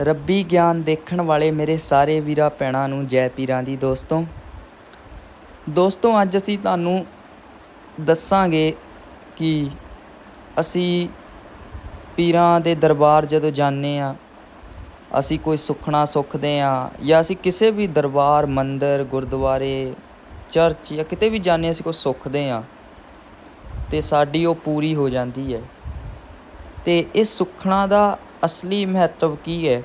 ਰੱਬੀ ਗਿਆਨ ਦੇਖਣ ਵਾਲੇ ਮੇਰੇ ਸਾਰੇ ਵੀਰਾਂ ਭੈਣਾਂ ਨੂੰ ਜੈ ਪੀਰਾਂ ਦੀ ਦੋਸਤੋ। ਦੋਸਤੋ, ਅੱਜ ਅਸੀਂ ਤੁਹਾਨੂੰ ਦੱਸਾਂਗੇ ਕਿ ਅਸੀਂ ਪੀਰਾਂ ਦੇ ਦਰਬਾਰ ਜਦੋਂ ਜਾਂਦੇ ਆ ਅਸੀਂ ਕੋਈ ਸੁਖਣਾ ਸੁਖਦੇ ਆ ਜਾਂ ਅਸੀਂ ਕਿਸੇ ਵੀ ਦਰਬਾਰ, ਮੰਦਰ, ਗੁਰਦੁਆਰੇ, ਚਰਚ ਜਾਂ ਕਿਤੇ ਵੀ ਜਾਂਦੇ ਅਸੀਂ ਕੋਈ ਸੁਖਦੇ ਆ ਤੇ ਸਾਡੀ ਉਹ ਪੂਰੀ ਹੋ ਜਾਂਦੀ ਹੈ। ਤੇ ਇਹ ਸੁਖਣਾ ਦਾ ਅਸਲੀ ਮਹੱਤਵ ਕੀ ਹੈ?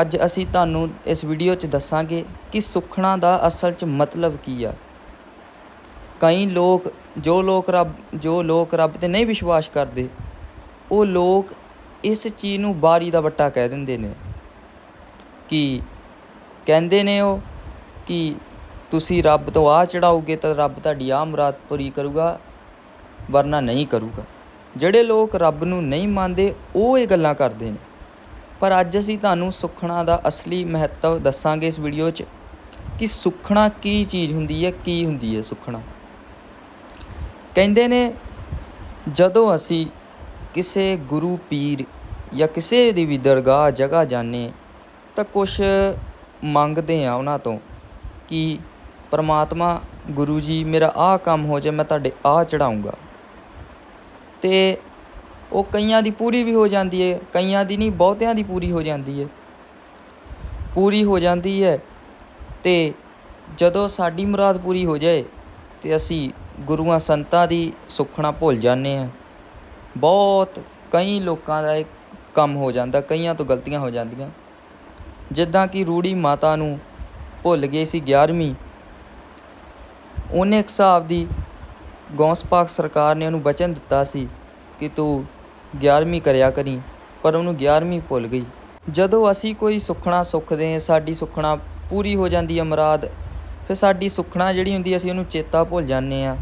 ਅੱਜ ਅਸੀਂ ਤੁਹਾਨੂੰ ਇਸ ਵੀਡੀਓ 'ਚ ਦੱਸਾਂਗੇ ਕਿ ਸੁਖਣਾ ਦਾ ਅਸਲ 'ਚ ਮਤਲਬ ਕੀ ਆ। ਕਈ ਲੋਕ, ਜੋ ਲੋਕ ਰੱਬ, ਜੋ ਲੋਕ ਰੱਬ ਤੇ ਨਹੀਂ ਵਿਸ਼ਵਾਸ ਕਰਦੇ, ਉਹ ਲੋਕ ਇਸ ਚੀਜ਼ ਨੂੰ ਬਾਰੀ ਦਾ ਵੱਟਾ ਕਹਿ ਦਿੰਦੇ ਨੇ ਕਿ ਕਹਿੰਦੇ ਨੇ ਉਹ ਕਿ ਤੁਸੀਂ ਰੱਬ ਤੋਂ ਆ ਚੜਾਓਗੇ ਤਾਂ ਰੱਬ ਤੁਹਾਡੀ ਆ ਮੁਰਾਦ ਪੂਰੀ ਕਰੂਗਾ, ਵਰਨਾ ਨਹੀਂ ਕਰੂਗਾ। ਜਿਹੜੇ ਲੋਕ ਰੱਬ ਨੂੰ ਨਹੀਂ ਮੰਨਦੇ, ਉਹ ਇਹ ਗੱਲਾਂ ਕਰਦੇ ਨੇ। ਪਰ ਅੱਜ ਅਸੀਂ ਤੁਹਾਨੂੰ ਸੁਖਣਾ ਦਾ ਅਸਲੀ ਮਹੱਤਵ ਦੱਸਾਂਗੇ ਇਸ ਵੀਡੀਓ 'ਚ ਕਿ ਸੁਖਣਾ ਕੀ ਚੀਜ਼ ਹੁੰਦੀ ਹੈ, ਕੀ ਹੁੰਦੀ ਹੈ ਸੁਖਣਾ। ਕਹਿੰਦੇ ਨੇ, ਜਦੋਂ ਅਸੀਂ ਕਿਸੇ ਗੁਰੂ ਪੀਰ ਜਾਂ ਕਿਸੇ ਦੀ ਵੀ ਦਰਗਾਹ, ਜਗ੍ਹਾ ਜਾਂਦੇ ਤਾਂ ਕੁਝ ਮੰਗਦੇ ਆ ਉਹਨਾਂ ਤੋਂ ਕਿ, ਪਰਮਾਤਮਾ, ਗੁਰੂ ਜੀ, ਮੇਰਾ ਆਹ ਕੰਮ ਹੋ ਜਾਏ, ਮੈਂ ਤੁਹਾਡੇ ਆਹ ਚੜਾਉਂਗਾ ਅਤੇ ਉਹ ਕਈਆਂ ਦੀ ਪੂਰੀ ਵੀ ਹੋ ਜਾਂਦੀ ਹੈ ਕਈਆਂ ਦੀ ਨਹੀਂ, ਬਹੁਤਿਆਂ ਦੀ ਪੂਰੀ ਹੋ ਜਾਂਦੀ ਹੈ ਪੂਰੀ ਹੋ ਜਾਂਦੀ ਹੈ ਅਤੇ ਜਦੋਂ ਸਾਡੀ ਮੁਰਾਦ ਪੂਰੀ ਹੋ ਜਾਏ ਤੇ ਅਸੀਂ ਗੁਰੂਆਂ ਸੰਤਾਂ ਦੀ ਸੁਖਣਾ ਭੁੱਲ ਜਾਂਦੇ ਹਾਂ ਬਹੁਤ ਕਈ ਲੋਕਾਂ ਦਾ ਇਹ ਕੰਮ ਹੋ ਜਾਂਦਾ, ਕਈਆਂ ਤੋਂ ਗਲਤੀਆਂ ਹੋ ਜਾਂਦੀਆਂ। ਜਿੱਦਾਂ ਕਿ ਰੂੜੀ ਮਾਤਾ ਨੂੰ ਭੁੱਲ ਗਏ ਸੀ 11ਵੀਂ ਉਹਨੇ ਇੱਕ ਹਿਸਾਬ ਦੀ ਗੌਂਸ ਪਾਕ ਸਰਕਾਰ ਨੇ ਉਹਨੂੰ ਬਚਨ ਦਿੱਤਾ ਸੀ ਕਿ ਤੂੰ 11ਵੀਂ ਕਰਿਆ ਕਰੀ, ਪਰ ਉਹਨੂੰ 11ਵੀਂ ਭੁੱਲ ਗਈ। ਜਦੋਂ ਅਸੀਂ ਕੋਈ ਸੁਖਣਾ ਸੁਖਦੇ ਹਾਂ, ਸਾਡੀ ਸੁਖਣਾ ਪੂਰੀ ਹੋ ਜਾਂਦੀ ਹੈ ਮੁਰਾਦ, ਫਿਰ ਸਾਡੀ ਸੁਖਣਾ ਜਿਹੜੀ ਹੁੰਦੀ ਅਸੀਂ ਉਹਨੂੰ ਚੇਤਾ ਭੁੱਲ ਜਾਂਦੇ ਆ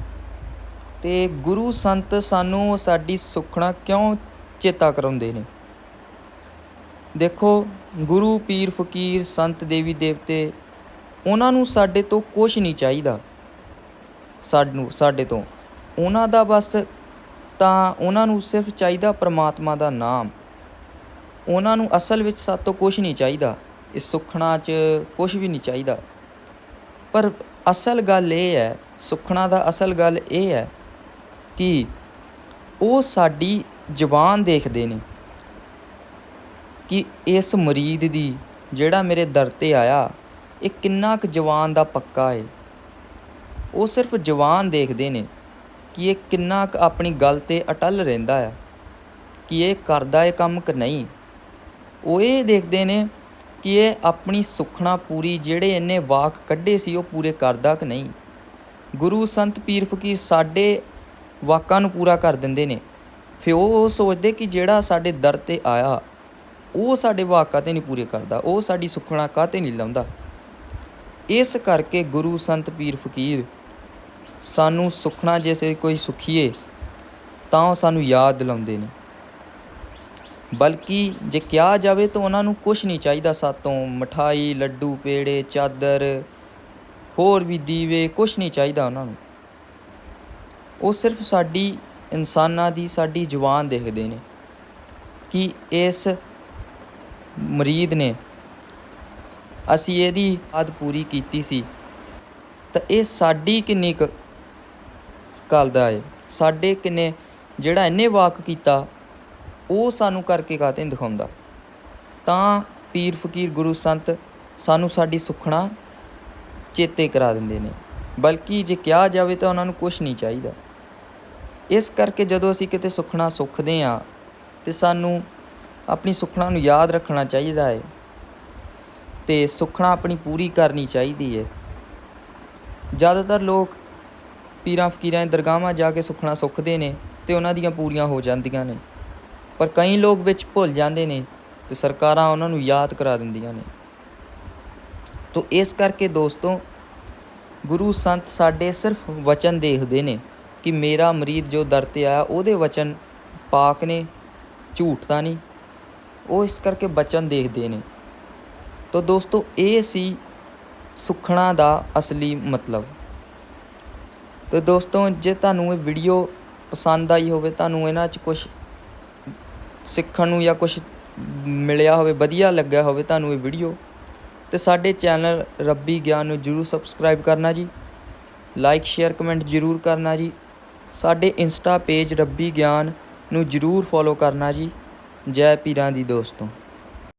ਤੇ ਗੁਰੂ ਸੰਤ ਸਾਨੂੰ ਸਾਡੀ ਸੁਖਣਾ ਕਿਉਂ ਚੇਤਾ ਕਰਾਉਂਦੇ ਨੇ? ਦੇਖੋ, ਗੁਰੂ ਪੀਰ ਫਕੀਰ, ਸੰਤ ਦੇਵੀ ਦੇਵਤੇ, ਉਹਨਾਂ ਨੂੰ ਸਾਡੇ ਤੋਂ ਕੁਝ ਨਹੀਂ ਚਾਹੀਦਾ। ਸਾਨੂੰ, ਸਾਡੇ ਤੋਂ। ਉਹਨਾਂ ਦਾ ਬਸ, ਤਾਂ ਉਹਨਾਂ ਨੂੰ ਸਿਰਫ ਚਾਹੀਦਾ ਪ੍ਰਮਾਤਮਾ ਦਾ ਨਾਮ। ਉਹਨਾਂ ਨੂੰ ਅਸਲ ਵਿੱਚ ਸਾਡੇ ਤੋਂ ਕੁਝ ਨਹੀਂ ਚਾਹੀਦਾ, ਇਸ ਸੁਖਣਾ 'ਚ ਕੁਝ ਵੀ ਨਹੀਂ ਚਾਹੀਦਾ। ਪਰ ਅਸਲ ਗੱਲ ਇਹ ਹੈ, ਸੁਖਣਾ ਦਾ ਅਸਲ ਗੱਲ ਇਹ ਹੈ ਕਿ ਉਹ ਸਾਡੀ ਜ਼ੁਬਾਨ ਦੇਖਦੇ ਨੇ ਕਿ ਇਸ ਮਰੀਦ ਦੀ ਜਿਹੜਾ ਮੇਰੇ ਦਰ ਤੇ ਆਇਆ, ਇਹ ਕਿੰਨਾ ਕੁ ਜਵਾਨ ਦਾ ਪੱਕਾ ਏ। ਉਹ ਸਿਰਫ ਜਵਾਨ ਦੇਖਦੇ ਨੇ। ਕਿ ਇਹ ਕਿੰਨਾ ਕੁ ਆਪਣੀ ਗੱਲ ਤੇ ਅਟਲ ਰਹਿੰਦਾ ਆ ਕਿ ਇਹ ਕਰਦਾ ਇਹ ਕੰਮ ਕਿ ਨਹੀਂ? ਉਹ ਇਹ ਦੇਖਦੇ ਨੇ ਕਿ ਇਹ ਆਪਣੀ ਸੁਖਣਾ ਪੂਰੀ ਜਿਹੜੇ ਇਹਨੇ ਵਾਕ ਕੱਢੇ ਸੀ ਉਹ ਪੂਰੇ ਕਰਦਾ ਕਿ ਨਹੀਂ? ਗੁਰੂ ਸੰਤ ਪੀਰ ਫਕੀਰ ਸਾਡੇ ਵਾਕਾਂ ਨੂੰ ਪੂਰਾ ਕਰ ਦਿੰਦੇ ਨੇ। ਫਿਰ ਉਹ ਸੋਚਦੇ ਕਿ ਜਿਹੜਾ ਸਾਡੇ ਦਰ ਤੇ ਆਇਆ, ਉਹ ਸਾਡੇ ਵਾਕਾਂ ਤੇ ਨਹੀਂ ਪੂਰੇ ਕਰਦਾ, ਉਹ ਸਾਡੀ ਸੁਖਣਾ ਕਾਤੇ ਨਹੀਂ ਲਾਉਂਦਾ? ਇਸ ਕਰਕੇ ਗੁਰੂ ਸੰਤ ਪੀਰ ਫਕੀਰ ਸਾਨੂੰ ਸੁਖਣਾ ਜੈਸੇ ਕੋਈ ਸੁਖੀਏ, ਤਾਂ ਉਹ ਸਾਨੂੰ ਯਾਦ ਦਿਲਾਉਂਦੇ ਨੇ। ਬਲਕਿ ਜੇ ਕਿਹਾ ਜਾਵੇ ਤਾਂ ਉਹਨਾਂ ਨੂੰ ਕੁਝ ਨਹੀਂ ਚਾਹੀਦਾ ਸਾਤੋਂ। ਮਠਾਈ, ਲੱਡੂ, ਪੇੜੇ, ਚਾਦਰ, ਹੋਰ ਵੀ ਦੀਵੇ ਕੁਝ ਨਹੀਂ ਚਾਹੀਦਾ ਉਹਨਾਂ ਨੂੰ। ਉਹ ਸਿਰਫ ਸਾਡੀ ਇਨਸਾਨਾਂ ਦੀ, ਸਾਡੀ ਜਵਾਨ ਦੇਖਦੇ ਨੇ ਕਿ ਇਸ ਮਰੀਦ ਨੇ ਅਸੀਂ ਇਹਦੀ ਆਦ ਪੂਰੀ ਕੀਤੀ ਸੀ। ਤਾਂ ਇਹ ਸਾਡੀ ਕਿੰਨੀ ਕੁ ਕਰਦਾ ਹੈ ਸਾਡੇ ਕਿੰਨੇ ਜਿਹੜਾ ਇਹਨੇ ਵਾਕ ਕੀਤਾ, ਉਹ ਸਾਨੂੰ ਕਰਕੇ ਕਾਤੇ ਨਹੀਂ ਦਿਖਾਉਂਦਾ। ਤਾਂ ਪੀਰ ਫਕੀਰ ਗੁਰੂ ਸੰਤ ਸਾਨੂੰ ਸਾਡੀ ਸੁਖਣਾ ਚੇਤੇ ਕਰਾ ਦਿੰਦੇ ਨੇ। ਬਲਕਿ ਜੇ ਕਿਹਾ ਜਾਵੇ ਤਾਂ ਉਹਨਾਂ ਨੂੰ ਕੁਝ ਨਹੀਂ ਚਾਹੀਦਾ। ਇਸ ਕਰਕੇ ਜਦੋਂ ਅਸੀਂ ਕਿਤੇ ਸੁਖਣਾ ਸੁਖਦੇ ਆ, ਤੇ ਸਾਨੂੰ ਆਪਣੀ ਸੁਖਣਾ ਨੂੰ ਯਾਦ ਰੱਖਣਾ ਚਾਹੀਦਾ ਹੈ ਤੇ ਸੁਖਣਾ ਆਪਣੀ ਪੂਰੀ ਕਰਨੀ ਚਾਹੀਦੀ ਹੈ ਜ਼ਿਆਦਾਤਰ ਲੋਕ ਪੀਰਾਂ, ਫਕੀਰਾਂ ਦੀ ਦਰਗਾਹਾਂ ਜਾ ਕੇ ਸੁਖਣਾ ਸੁਖਦੇ ਨੇ ਤੇ ਉਹਨਾਂ ਦੀਆਂ ਪੂਰੀਆਂ ਹੋ ਜਾਂਦੀਆਂ ਨੇ। ਪਰ ਕਈ ਲੋਕ ਵਿੱਚ ਭੁੱਲ ਜਾਂਦੇ ਨੇ ਤੇ ਸਰਕਾਰਾਂ ਉਹਨਾਂ ਨੂੰ ਯਾਦ ਕਰਾ ਦਿੰਦੀਆਂ ਨੇ। ਤੋ ਇਸ ਕਰਕੇ ਦੋਸਤੋ, ਗੁਰੂ ਸੰਤ ਸਾਡੇ ਸਿਰਫ ਵਚਨ ਦੇਖਦੇ ਨੇ ਕਿ ਮੇਰਾ ਮਰੀਦ ਜੋ ਦਰ ਤੇ ਆਇਆ, ਉਹਦੇ ਵਚਨ ਪਾਕ ਨੇ, ਝੂਠ ਤਾਂ ਨਹੀਂ, ਉਹ ਇਸ ਕਰਕੇ ਵਚਨ ਦੇਖਦੇ ਨੇ। ਤੋ ਦੋਸਤੋ, ਇਹ ਸੀ ਸੁਖਣਾ ਦਾ ਅਸਲੀ ਮਤਲਬ। ਤੇ ਦੋਸਤੋ, ਜੇ ਤੁਹਾਨੂੰ ਇਹ ਵੀਡੀਓ ਪਸੰਦ ਆਈ ਹੋਵੇ, ਤੁਹਾਨੂੰ ਇਹਨਾਂ 'ਚ ਕੁਝ ਸਿੱਖਣ ਨੂੰ ਜਾਂ ਕੁਝ ਮਿਲਿਆ ਹੋਵੇ, ਵਧੀਆ ਲੱਗਿਆ ਹੋਵੇ ਤੁਹਾਨੂੰ ਇਹ ਵੀਡੀਓ ਤੇ ਸਾਡੇ ਚੈਨਲ ਰੱਬੀ ਗਿਆਨ ਨੂੰ ਜਰੂਰ ਸਬਸਕ੍ਰਾਈਬ ਕਰਨਾ ਜੀ। ਲਾਈਕ ਸ਼ੇਅਰ ਕਮੈਂਟ ਜਰੂਰ ਕਰਨਾ ਜੀ। ਸਾਡੇ ਇੰਸਟਾ ਪੇਜ ਰੱਬੀ ਗਿਆਨ ਨੂੰ ਜਰੂਰ ਫੋਲੋ ਕਰਨਾ ਜੀ। ਜੈ ਪੀਰਾਂ ਦੀ ਦੋਸਤੋ।